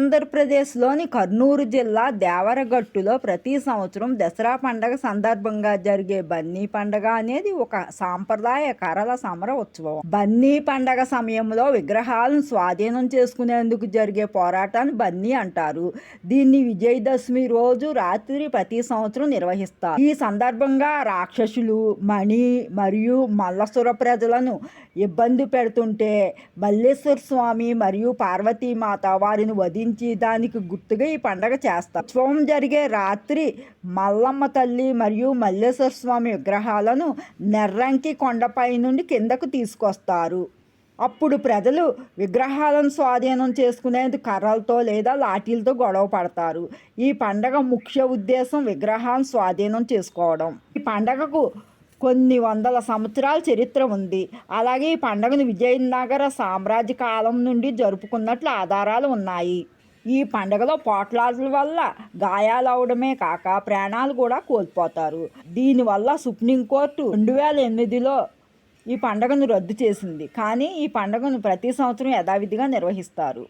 ఆంధ్రప్రదేశ్లోని కర్నూలు జిల్లా దేవరగట్టులో ప్రతి సంవత్సరం దసరా పండగ సందర్భంగా జరిగే బన్నీ పండగ అనేది ఒక సాంప్రదాయ కరల సమర ఉత్సవం. బన్నీ పండగ సమయంలో విగ్రహాలను స్వాధీనం చేసుకునేందుకు జరిగే పోరాటాన్ని బన్నీ అంటారు. దీన్ని విజయదశమి రోజు రాత్రి ప్రతి సంవత్సరం నిర్వహిస్తారు. ఈ సందర్భంగా రాక్షసులు మణి మరియు మల్లసుర ప్రజలను ఇబ్బంది పెడుతుంటే మల్లేశ్వర స్వామి మరియు పార్వతీమాత వారిని వధించి దానికి గుర్తుగా ఈ పండగ చేస్తారు ఉత్సవం జరిగే రాత్రి మల్లమ్మ తల్లి మరియు మల్లేశ్వర స్వామి విగ్రహాలను నెర్రంకి కొండపై నుండి కిందకు తీసుకొస్తారు. అప్పుడు ప్రజలు విగ్రహాలను స్వాధీనం చేసుకునేందుకు కర్రలతో లేదా లాఠీలతో గొడవ పడతారు. ఈ పండగ ముఖ్య ఉద్దేశం విగ్రహాలను స్వాధీనం చేసుకోవడం. ఈ పండగకు కొన్ని వందల సంవత్సరాల చరిత్ర ఉంది. అలాగే ఈ పండుగను విజయనగర సామ్రాజ్య కాలం నుండి జరుపుకున్నట్లు ఆధారాలు ఉన్నాయి. ఈ పండగలో పోట్లాటల వల్ల గాయాలు అవడమే కాక ప్రాణాలు కూడా కోల్పోతారు. దీనివల్ల సుప్రీం కోర్టు రెండు వేల ఎనిమిదిలో ఈ పండుగను రద్దు చేసింది. కానీ ఈ పండుగను ప్రతి సంవత్సరం యథావిధిగా నిర్వహిస్తారు.